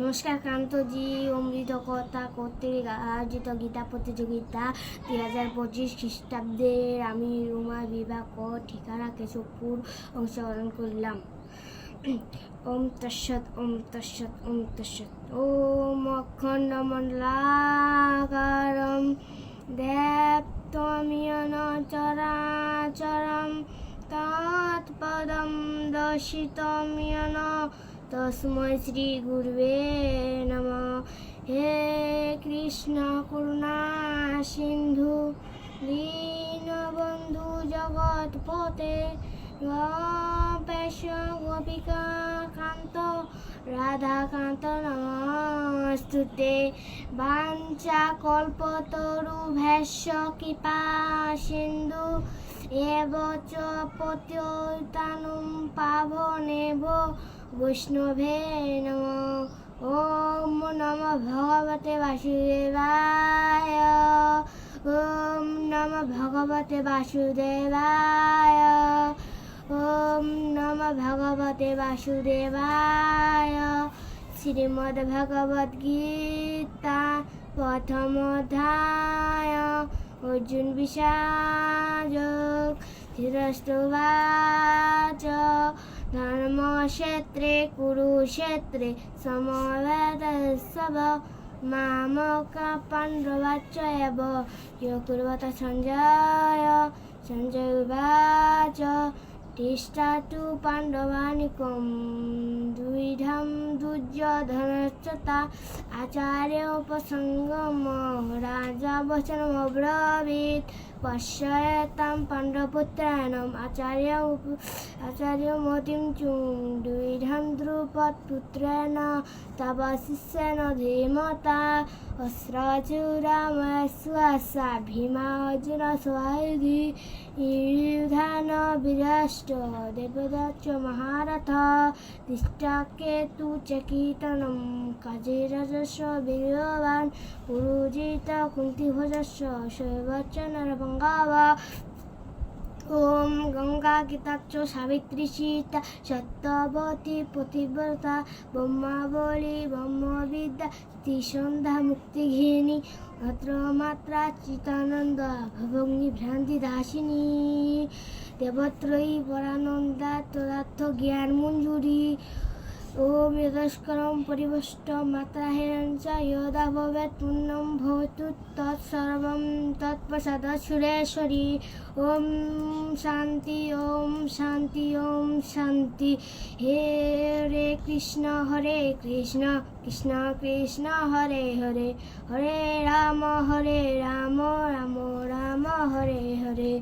নমস্কার কান্তজি অমৃত কথা কর্তৃক আয়োজিত গীতা প্রতিযোগিতা দুই হাজার পঁচিশ খ্রিস্টাব্দের আমি রুমা বিভাগ ঠিকানা কেশবপুর অংশগ্রহণ করলাম। ওম তৎসৎ ওম তৎসৎ ওম তৎসৎ। ওম অখণ্ড মণ্ডলাকারম দেবত্বমিয়ন চরাচরম। তৎপদম দর্শিতমিয়ন তস্মৈ শ্রী গুরুবে নম হে কৃষ্ণ করুণা সিন্ধু দীনবন্ধু জগৎপতে গোপেশ গোপিকা কান্ত রাধাকান্ত নমস্তুতে বাঞ্চা কল্পতরু ভ্যাস্য কৃপা সিন্ধু এব চ পতিতানুম পাবনেব বৈষ্ণবে নম। ওম নম ভগবতে বাসুদেবায়। ওম নম ভগবতে বাসুদেবায়। ওম নম ভগবতে বাসুদেবায়। শ্রীমদ্ ভগবদ গীতা প্রথম অধ্যায় অর্জুন বিষাযোগ ধীরষ্টবাচ ধর্মক্ষেত্রে কুরুক্ষেত্রে সমবেদসব মামকা एव এব কুর্বত সঞ্জয় সঞ্জয় উবাচ তিষ্ঠাতু পাণ্ডবানিকম দুইধম দুর্যোধনশ্চতা। আচার্য উপসঙ্গম রাজা বচনমব্রবীত পশ্যতাম পাণ্ডবপুত্রায়ণম আচার্য আচার্য মতিম চুং দুইধম দ্রুপদ पुत्रेण तव शिष्येन धीमता अस्रचूरामश्वासाभिमा अर्जुन स्वायुधि ईधान विराष्ट देवदत्त महारथ तिष्ठाकेतु च कीर्तनं काजीरजस्व वीरवान् पुरुजित कुन्तिभोजस्व शैवच्च नरभङ्गावा ওম গঙ্গা গীতাচ সাবিত্রী সীতা সত্যবতী পতিব্রতা ব্রহ্মাবলী ব্রহ্মবিদ্যা সন্ধ্যা মুক্তিঘিনী অত্র মাত্রা চিতানন্দ ভবঙ্গী ভ্রান্তি দাসিনী দেবত্রয়ী পরানন্দা তদার্থ জ্ঞান মঞ্জুরী ॐ यदस्करं परिवष्ट मात्रा हिरञ्च यदा भवेत् पुण्यं भवतु तत्सर्वं तत्प्रसाद सुरेश्वरी ॐ शान्ति ॐ शान्ति ॐ शान्ति हे हरे कृष्ण हरे कृष्ण कृष्ण कृष्ण हरे हरे हरे राम हरे राम राम राम हरे हरे